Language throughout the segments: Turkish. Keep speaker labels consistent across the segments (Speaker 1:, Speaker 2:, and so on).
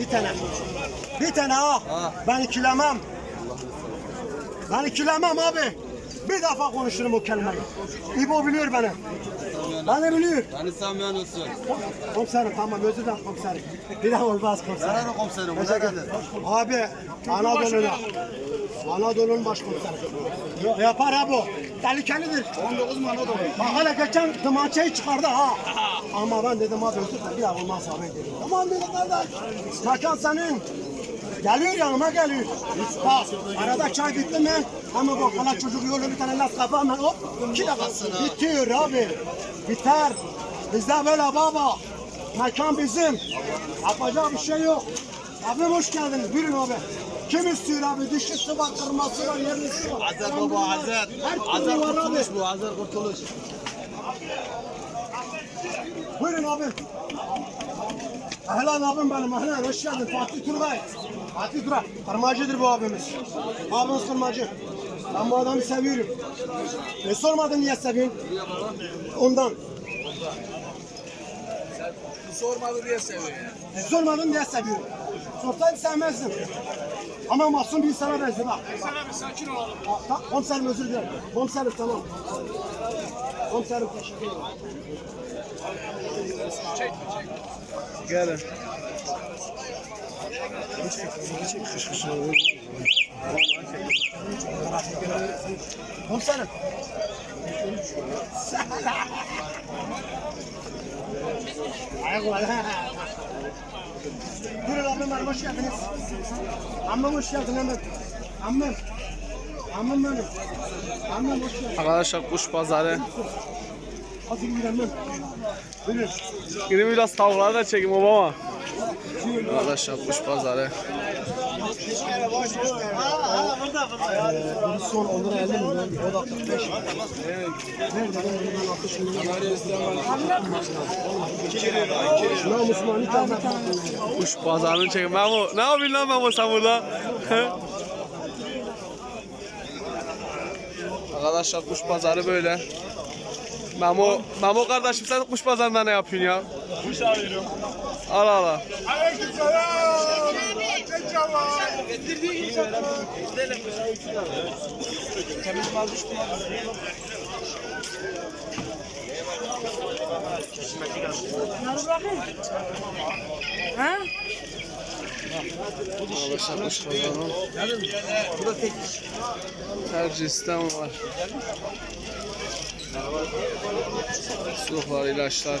Speaker 1: Bir tane. Bir tane ha.
Speaker 2: Ha.
Speaker 1: Ben ikilemem. Ben ikilemem abi. Bir defa konuşurum o kelimeyi. İbo biliyor beni. Beni biliyor.
Speaker 2: Yani sen mühendissin.
Speaker 1: Komiserim tamam özür dilerim komiserim. Bir daha olmaz komiserim.
Speaker 2: Nerede komiserim? Bu
Speaker 1: ederim. Abi Anadolu'na. Anadolu'nun başkomiseri. Yok, Yapar abi o. Tehlikelidir.
Speaker 2: 19 mu Anadolu?
Speaker 1: Bak hele geçen dımaçayı çıkardı ha. Ama ben dedim abi özür dilerim. Bir daha olmaz abi dedim. Tamam dedim kardeş. Mekan senin. Geliyor yanıma geliyor. Bak arada çay bitti mi? Ama bak hala çocuk yolu bir tane laf kafa hemen hop. iki dakika. Bitiyor abi. Biter. Bizde böyle baba. Mekan bizim. Yapacak bir şey yok. Abim hoş geldiniz. Buyurun abi. Kim istiyor abi? Dişlisi var, kırması var, yerlisi var.
Speaker 2: Azer baba Azer. Azer kurtuluş bu. Azer kurtuluş.
Speaker 1: Buyurun abi. Ahlan abim benim, ahlan. Hoş geldin. Fatih Turgay. Fatih Turgay. Kırmacıdır bu abimiz. Abimiz kırmacı. Ben bu adamı seviyorum. Ne sormadın niye seviyorsun? Ondan.
Speaker 2: Sormadı diye seviyor.
Speaker 1: Ne sormadın niye seviyorum? Sorsaydı sevmezdin. Ama masum bir insana benziyor bak.
Speaker 3: Sana bir sakin olalım.
Speaker 1: Ha, ta- Komiserim özür dilerim. Komiserim tamam. Komiserim teşekkür ederim.
Speaker 2: Gelin.
Speaker 1: Komiserim. Buyurun benim hoş geldiniz. Ammam hoş geldin hemen. Ammam. Ammam benim. Ammam hoş geldin.
Speaker 4: Arkadaşlar kuş pazarı.
Speaker 1: Hadi gidelim ammam. Buyurun.
Speaker 4: Gidin biraz tavukları da çekeyim Obama. Arkadaşlar kuş pazarı.
Speaker 1: Bir son onlara 50 milyon, o da 45 milyon. Nerede bundan 60 milyon? Namus mani kalmak.
Speaker 4: Kuş pazarını çekeyim. Memo ne yapıyorsun lan Memo sen burada? Arkadaşlar kuş pazarı böyle. Memo, Memo kardeşim sen kuş pazarında ne yapıyorsun ya?
Speaker 3: Kuş arıyorum.
Speaker 4: Al al al.
Speaker 3: Aleykümselam. Teşekkürler.
Speaker 5: Ha?
Speaker 4: Arkadaşlar kuş pazarı. Her cinsten var. Suluklar, ilaçlar.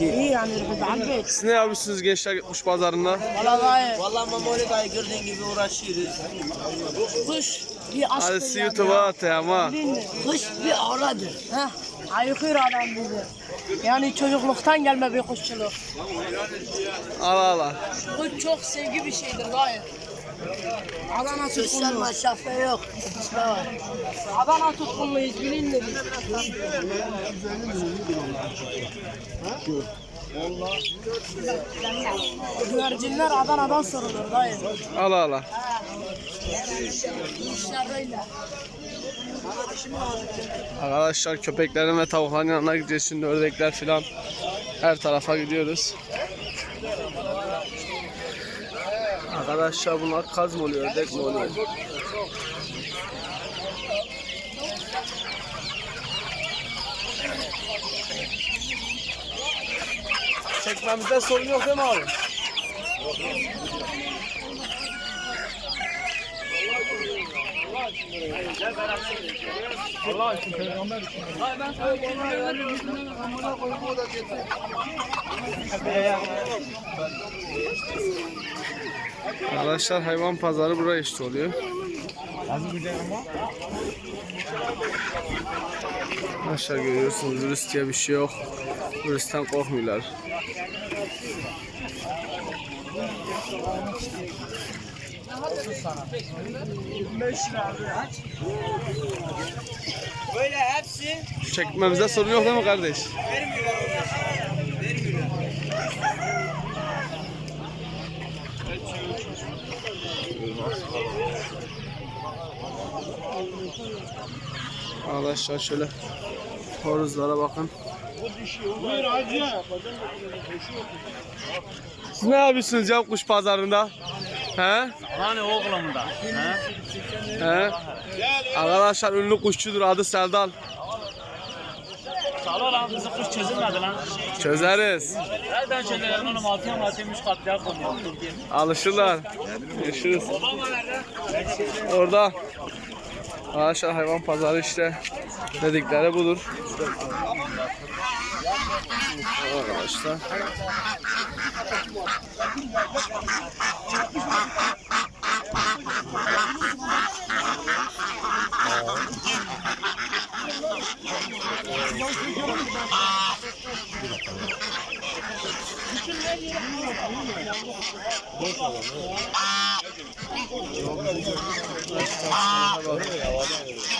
Speaker 5: iyi yani biz aldık.
Speaker 4: Siz ne yapıyorsunuz gençler kuş pazarında?
Speaker 5: Valla dayı.
Speaker 6: Vallahi Mamoli dayı gördüğün gibi uğraşıyoruz.
Speaker 5: Kuş bir aşk.
Speaker 4: Hadi sizi YouTube'a atayım ha.
Speaker 5: Kuş bir ağladır. Heh. Ayıkır adam bizi. Yani çocukluktan gelme bir kuşçuluk.
Speaker 4: Al al al.
Speaker 5: Kuş çok sevgi bir şeydir dayı. Adana
Speaker 6: Sosyal
Speaker 5: tutkunluğu.
Speaker 6: mesafe yok. Var.
Speaker 5: Adana tutkunluğuyuz bilindir. Güvercinler Adana'dan sorulur dayı.
Speaker 4: Al al al.
Speaker 5: İşler.
Speaker 4: Arkadaşlar köpeklerin ve tavukların yanına gideceğiz şimdi ördekler filan her tarafa gidiyoruz. Arkadaşlar bunlar kaz mı oluyor, ördek mi oluyor? Çekmemizde sorun yok değil mi abi? Arkadaşlar hayvan pazarı buraya işte oluyor. Arkadaşlar görüyorsunuz virüs bir şey yok. Virüsten korkmuyorlar.
Speaker 6: Böyle hepsi
Speaker 4: Çekmemizde sorun yok değil mi kardeş? Arkadaşlar şöyle horozlara bakın. Siz ne yapıyorsunuz ya kuş pazarında? He?
Speaker 6: Hani oğlumda.
Speaker 4: He? Arkadaşlar ünlü kuşçudur adı Serdal.
Speaker 6: Sağ lan bizi kuş çözülmedi lan.
Speaker 4: Çözeriz.
Speaker 6: Nereden çözülen oğlum altıya altıya üç kat yer konuyor.
Speaker 4: Alışırlar. Görüşürüz. Orada Arkadaşlar hayvan pazarı işte dedikleri budur. Arkadaşlar. Boş alalım.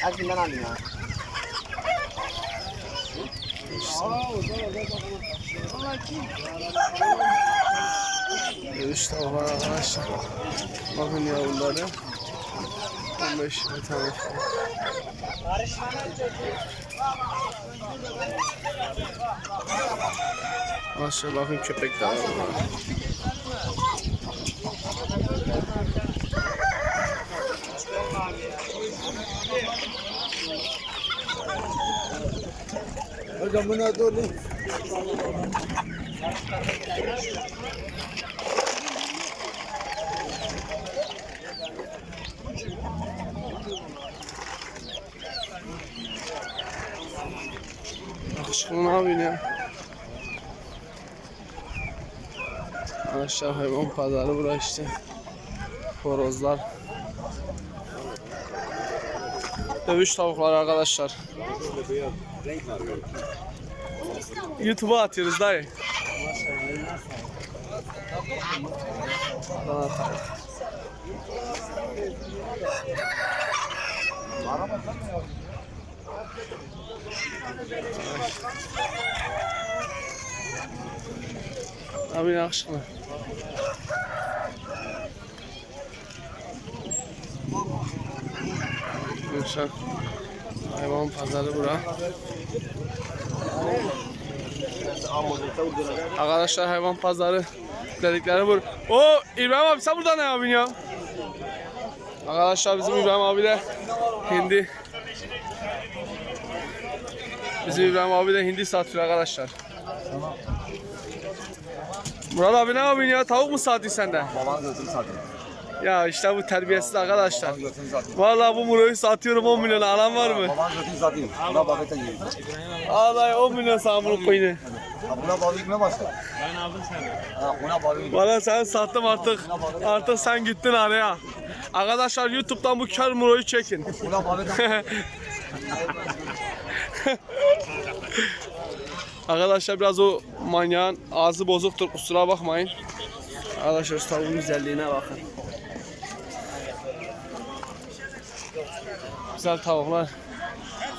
Speaker 1: Herkinden alayım ya.
Speaker 4: Üç tane var arkadaşlar. Bakın yavruları. 15 bir tane. Aşağı bakın köpek de var. Burada.
Speaker 1: Hocam bu ne?
Speaker 4: Aşağı hayvan pazarı bura işte. Horozlar. Dövüş tavukları arkadaşlar. YouTube'a atıyoruz dayı. Abi yakışıklı. Gülşen. Hayvan pazarı bura. Arkadaşlar hayvan pazarı dedikleri bu. O İbrahim abi sen burada ne yapıyorsun ya? Arkadaşlar bizim İbrahim abi de hindi. Bizim İbrahim abi de hindi satıyor arkadaşlar. Murat abi ne yapıyorsun ya? Tavuk mu satıyorsun sen de?
Speaker 7: Babanın götünü satayım.
Speaker 4: Ya işte bu terbiyesiz arkadaşlar. Vallahi bu Muro'yu satıyorum 10 milyon alan var mı?
Speaker 7: Babanın götünü satayım. Buna bakete yiyin.
Speaker 4: Vallahi 10 milyon sana bunu koyunu.
Speaker 7: Ha, Buna balık gitmeye başla. Ben aldım seni. Ha, buna balık
Speaker 4: Valla sen sattım artık. Artık sen gittin araya. Arkadaşlar YouTube'dan bu kör Muro'yu çekin.
Speaker 7: Buna balık
Speaker 4: Arkadaşlar biraz o manyağın ağzı bozuktur kusura bakmayın. Arkadaşlar tavuğun güzelliğine bakın. Güzel tavuklar.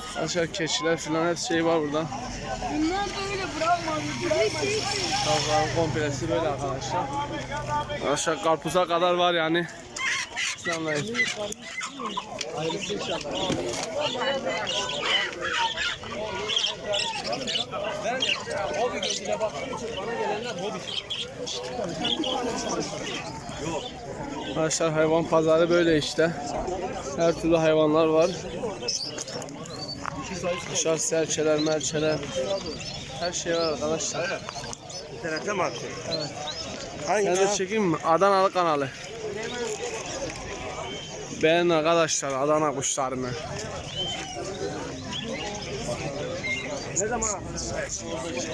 Speaker 4: Arkadaşlar keçiler filan her şey var burada.
Speaker 5: Bunlar böyle bırakmadı.
Speaker 4: Tavukların komplesi böyle arkadaşlar. Arkadaşlar karpuza kadar var yani. Selamünaleyküm. Arkadaşlar hayvan pazarı böyle işte. Her türlü hayvanlar var. Arkadaşlar serçeler, merçeler. Her şey var arkadaşlar.
Speaker 1: İnternete mi atıyor?
Speaker 4: Ben de çekeyim mi? Adanalı kanalı. Beğenin arkadaşlar Adana kuşlarını.
Speaker 1: Ne zaman?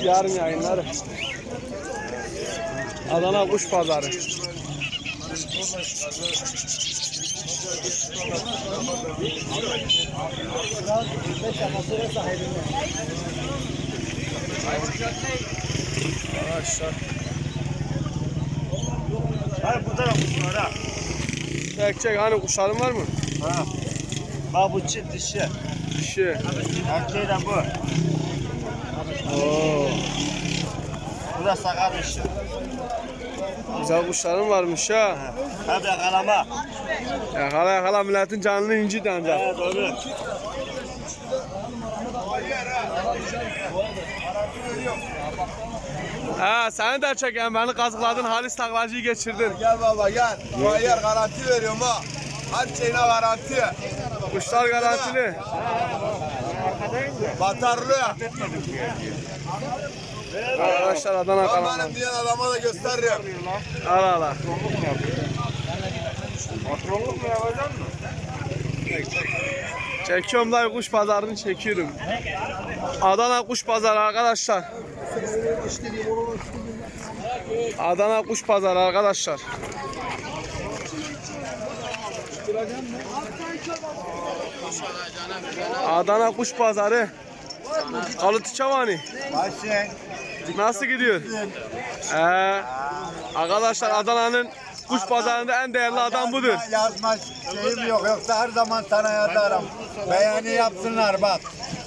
Speaker 4: Yarın yayınları. Adana kuş pazarı. Arkadaşlar.
Speaker 3: Hayır burada da kuş var ha.
Speaker 4: Çek çek hani kuşların var mı?
Speaker 3: Ha. Bak bu çift dişi.
Speaker 4: Dişi.
Speaker 3: Erkeği de bu.
Speaker 4: Oo.
Speaker 3: Bu da sakat dişi.
Speaker 4: Güzel kuşların varmış ha.
Speaker 3: Hadi yakalama.
Speaker 4: Yakala yakala milletin canını incit ancak.
Speaker 3: Evet doğru.
Speaker 4: Ha seni de çeken beni kazıkladın Halis taklacıyı geçirdin.
Speaker 7: Gel baba gel. Yer garanti veriyorum ha. Her şeyine garanti.
Speaker 4: Kuşlar garantili.
Speaker 7: Batarlı.
Speaker 4: Arkadaşlar Adana kalanlar.
Speaker 7: benim diyen adama da gösteririm.
Speaker 4: Al al al.
Speaker 3: Patronluk mu yapacaksın mı?
Speaker 4: Çekiyorum dayı kuş pazarını çekiyorum. Adana kuş pazarı arkadaşlar. Adana kuş pazarı arkadaşlar. Adana kuş pazarı. Kalıtı Çavani. Nasıl gidiyor? Ee, arkadaşlar Adana'nın kuş pazarında en değerli adam budur.
Speaker 7: Yazma şeyim yok. Yoksa her zaman sana yazarım. Beğeni yapsınlar bak.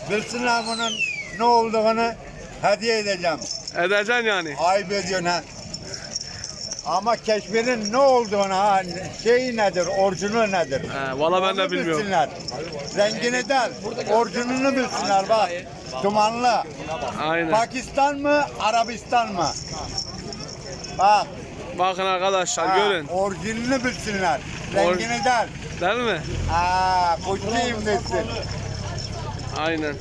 Speaker 7: Bilsinler bunun ne olduğunu hediye edeceğim.
Speaker 4: Edeceksin yani.
Speaker 7: Ayıp ediyorsun ha. Ama keşfinin ne olduğunu ha, şeyi nedir, orijinali nedir?
Speaker 4: He, valla ben de
Speaker 7: Onu
Speaker 4: bilmiyorum.
Speaker 7: Bilsinler. Rengini değil, orijinalini bilsinler bak. Dumanlı.
Speaker 4: Aynen.
Speaker 7: Pakistan mı, Arabistan mı? Bak,
Speaker 4: Bakın arkadaşlar
Speaker 7: ha,
Speaker 4: görün.
Speaker 7: orijinalini bilsinler. Rengini değil.
Speaker 4: Değil mi?
Speaker 7: Ha, kuşçuyum desin.
Speaker 4: Aynen.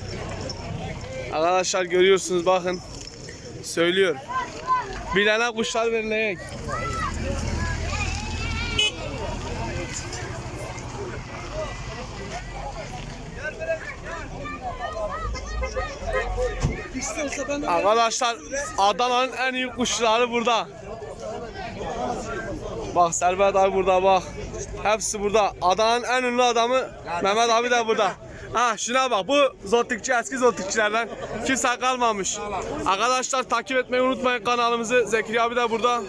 Speaker 4: Arkadaşlar görüyorsunuz bakın. Söylüyor. Bilene kuşlar verilecek. Arkadaşlar Adana'nın en iyi kuşları burada. Bak Servet abi burada bak. Hepsi burada. Adana'nın en ünlü adamı Mehmet abi de burada. Ha şuna bak bu zotikçi eski zotikçilerden kimse kalmamış. Arkadaşlar takip etmeyi unutmayın kanalımızı. Zekeriya abi de burada.